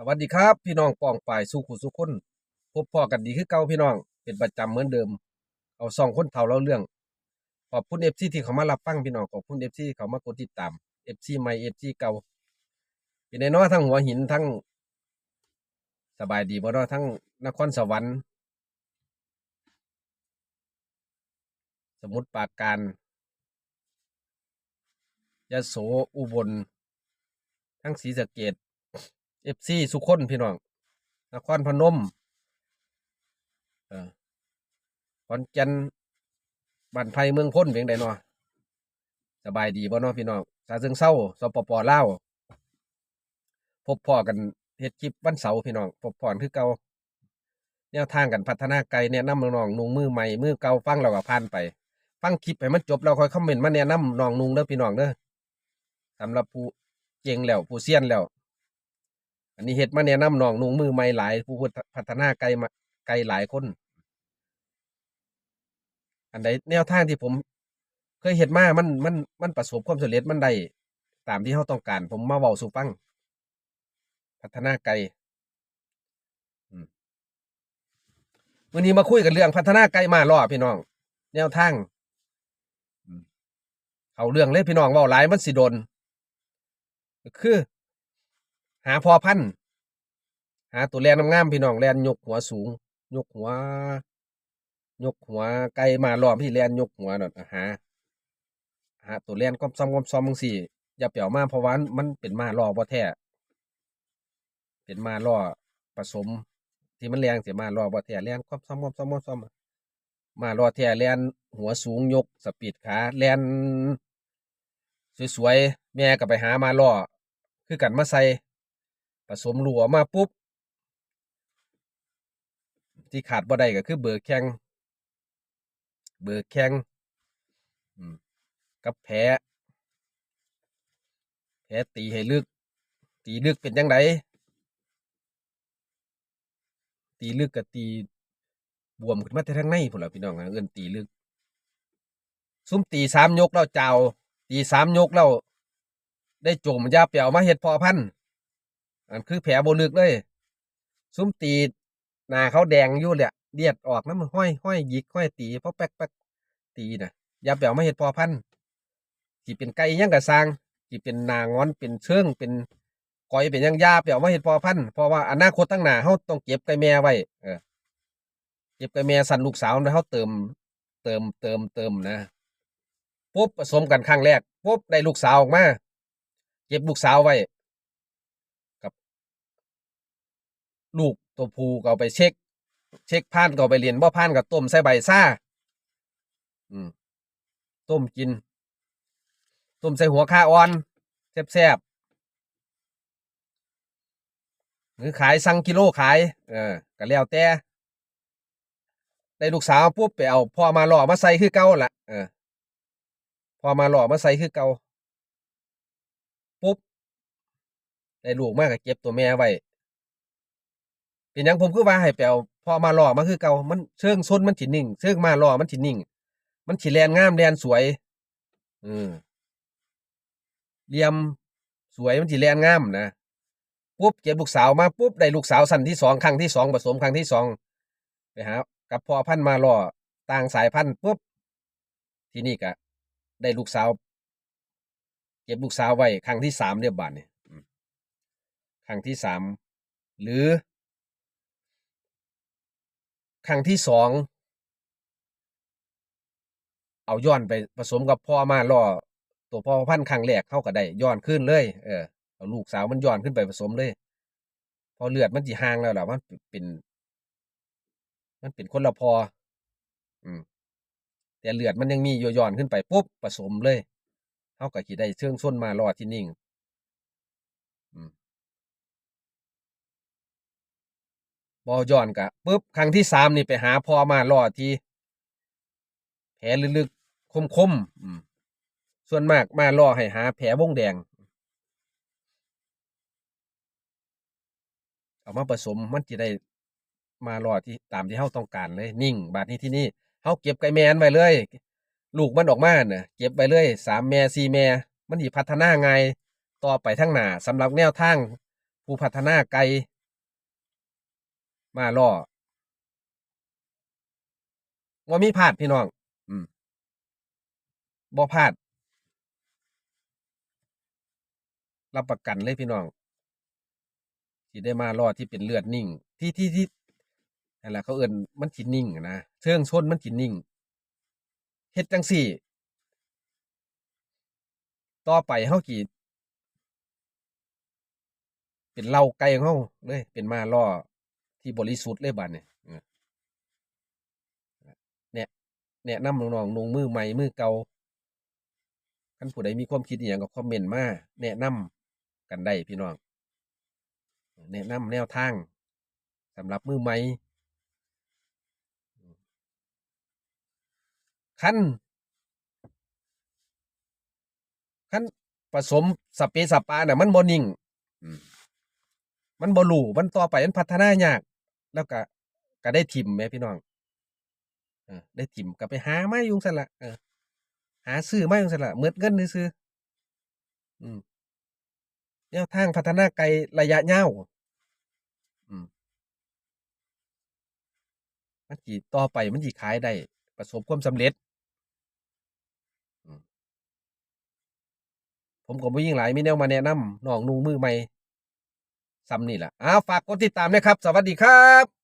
สวัสดีครับ พี่น้องปองป่ายสู้ขุสุขคนพบพ่อกันดีคือเก่าพี่น้องเป็นประจำเหมือนเดิม เอาซองคนเฒ่าเล่าเรื่อง ขอบคุณเอฟซีที่เขามารับฟังพี่น้องขอบคุณเอฟซีเขามากดติดตามเอฟซีใหม่เอฟซีเก่าเป็นไอ้น้อทั้งหัวหินทั้ง สบายดีบ่นาะทั้งนครสวรรค์ สมุทรปราการยะโสอุบล ทั้งศรีสะเกด เอฟซีสุคนพี่น้องนครพนมขอนแก่นบ้านไผ่เมืองพ้นเพียงใดเนาะสบายดีบ่เนาะพี่น้องสาซึงเศร้าสปปลาวพบพ่อกันเฮ็ดคลิปวันเสาร์พี่น้องพบพ่อนคือเก่าแนวทางกันพัฒนาไกลแนะนำน้องนุ่งมือใหม่มือเก่าฟังเราก็ผ่านไป ฟังคลิปให้มันจบเราค่อยคอมเมนต์มาแนะนำน้องนุ่งเด้อพี่น้องเด้อสำหรับผู้เก่งแล้วผู้เซียนแล้ว อันนี้เฮ็ดมาแนะนำน้องนุ่งมือใหม่หลาย ผู้พัฒนาไกลมาไกลหลายคน อันใดแนวทางที่ผม เคยเฮ็ดมามันมันมันประสบความสำเร็จมันได้ตามที่เราต้องการ ผมมาเว้าสู่ฟัง พัฒนาไกลวันนี้มาคุยกันเรื่องพัฒนาไกลมาล่อพี่น้อง แนวทางเอาเรื่องเลยพี่น้องว้าหลายมันสิโดน คือ หาพอพันหาตัวแลนงามๆพี่น้องแลนยกหัวสูง ยกหัว ยกหัวไก่มาล้อมพี่แลนยกหัวนั่นอะหาหาตัวแลนก้มซ้อมก้มซ้อมมึงสี่อย่าเปี่ยวมาเพราะว่ามันเป็นมาล่อบ่แท้เป็นมาล่อผสม ที่มันแรงเสียมาล่อบ่แท้แลนก้มซ้อมก้มซ้อมก้มซ้อมมาล่อแท้แลนหัวสูงยกสปีดขาแลนสวยๆแม่ก็ไปหามาล่อคือกันมาใส่ ผสมรัวมาปุ๊บ ที่ขาดบ่ได้ก็คือเบอร์แข้งเบอร์แข้งกับแผลแผลตีให้ลึก ตีลึกเป็นยังไงตีลึกกับตีบวมขึ้นมาแต่ทางในพุ่นล่ะพี่น้องเอิ้นตีลึก ซุ่มตีสามยกแล้วเจ้า ตีสามยกแล้วได้โจมยาเปียวมาเฮ็ดพอพันธุ์ อันคือแผลบ่ลึกเลย ซุ่มตีหน้าเขาแดงอยู่แหละเลียดออกน้ำมันห้อยห้อยหยิกห้อยตีเพราะแป๊กแป๊กตีน่ะยาเปียวมาเฮ็ดพอพันธุ์ที่เป็นไก่ยังกะสร้างที่เป็นนางอนเป็นเชิงเป็นก้อยเป็นยังยาเปียวมาเฮ็ดพอพันธุ์เพราะว่าอนาคตตั้งหน้าเฮาต้องเก็บไก่แม่ไว้เออเก็บไก่แม่สั่นลูกสาวแล้วเฮาเติม เติมเติมเติมนะปุ๊บผสมกันครั้งแรกปุ๊บได้ลูกสาวออกมาเก็บลูกสาวไว้ กับ ลูกตัวผู้ก็เอาไปเช็ค เช็คผ่านก็เอาไปเรียนบ่ผ่านก็ต้มใส่ใบซ่าอืมต้มกิน ต้มใส่หัวข้าอ่อนแซ่บๆหรือขายสั่งกิโลขาย เออก็แล้วแต่ได้ลูกสาวปุ๊บไปเอาพ่อมาหล่อมาใส่คือเก่าละเออพอมาหล่อมาใส่คือเก่าปุ๊บได้ลูกมากก็เก็บตัวแม่ไว้ เป็นยังผมคือว่าให้ไปเอาพอมาหล่อมาคือเก่ามันเชิงซนมันสินิ่งเชิงมาหล่อมันสินิ่ง มันสิแลนงามแลนสวยอืมเหลี่ยมสวยมันสิแลนงามนะปุ๊บเก็บลูกสาวมาปุ๊บได้ลูกสาวสั้นที่สองครั้งที่สองผสมครั้งที่สองไปหากับพ่อพันมาหล่อต่างสายพันธุ์ปุ๊บที่นี่ก็ได้ลูกสาว เก็บลูกสาวไว้ครั้งที่สามเรียบบาทเนี่ยครั้งที่สามหรือ ครั้งที่สองเอาย้อนไปผสมกับพ่อมาล่อตัวพ่อพันธุ์ครั้งแรกเข้าก็ได้ย้อนขึ้นเลย เออเอาลูกสาวมันย้อนขึ้นไปผสมเลย พอเลือดมันจีห่างแล้วล่ะมันเป็น มันเป็นคนละพอ อืมแต่เลือดมันยังมีโยย้อนขึ้นไปปุ๊บผสมเลยเขาก็ขีได้เชื่องส้นมารอดที่นิ่ง อืม บอย้อนกะปุ๊บครั้งที่สามนี่ไปหาพ่อมารอที่แผลลึกๆคมๆมส่วนมากมาล่อให้หา แผลวงแดง เอามาผสมมันจะได้มารอที่ตามที่เฮาต้องการเลย นิ่ง บาดนี้ที่นี่เฮาเก็บไก่แมนไว้เลย ลูกมันออกมาเนี่ยเก็บไว้เลยสามแม่สี่แม่มันสิพัฒนาไงต่อไปทั้งหนาสำหรับแนวทางผู้พัฒนาไก่ มาล่อว่ามีพลาดพี่น้อง อืมบ่พลาด รับประกันเลยพี่น้องที่ได้มารอที่เป็นเลือดนิ่ง ที่ที่ที่นั่นแหละเขาเอิ่นมันจินิ่งนะเชิงชนมันจินิ่งเฮ็ดจังสี่ ต่อไปเฮากี่เป็นเล้าไก่ของเฮาเลยเป็นมาล่อ ที่บริสุทธิ์เลยบัดเนี่ยเออเนี่ยนะนำน้องๆนุ่งมือใหม่มือเก่าคันผู้ใดมีความคิดอย่างก็คอมเมนต์มาแนะนำกันได้พี่น้อง แนะนำแนวทางสำหรับมือใหม่ขั้นขั้นผสมสเปซสปาน่ะมันบ่นิ่งมันบ่รู้มันต่อไปมันพัฒนายาก แล้วก็ก็ได้ทิมแหม่พี่น้องเออได้ทิมก็ไปหาไมาอยู่ซั่นล่ะเออหาซื้อมาอยู่ซั่นล่ะหมดเงินซื่อๆอืมแนวทางพัฒนาไกลระยะยาวอืมมันสิต่อไปมันสิขายได้ ประสบความสำเร็จผมก็บ่ยิ่งหลายมีแนวมาแนะนำน้องนุ่งมือใหม่ ซ้ำนี่แหละอ้าวฝากกดติดตามนะครับ สวัสดีครับ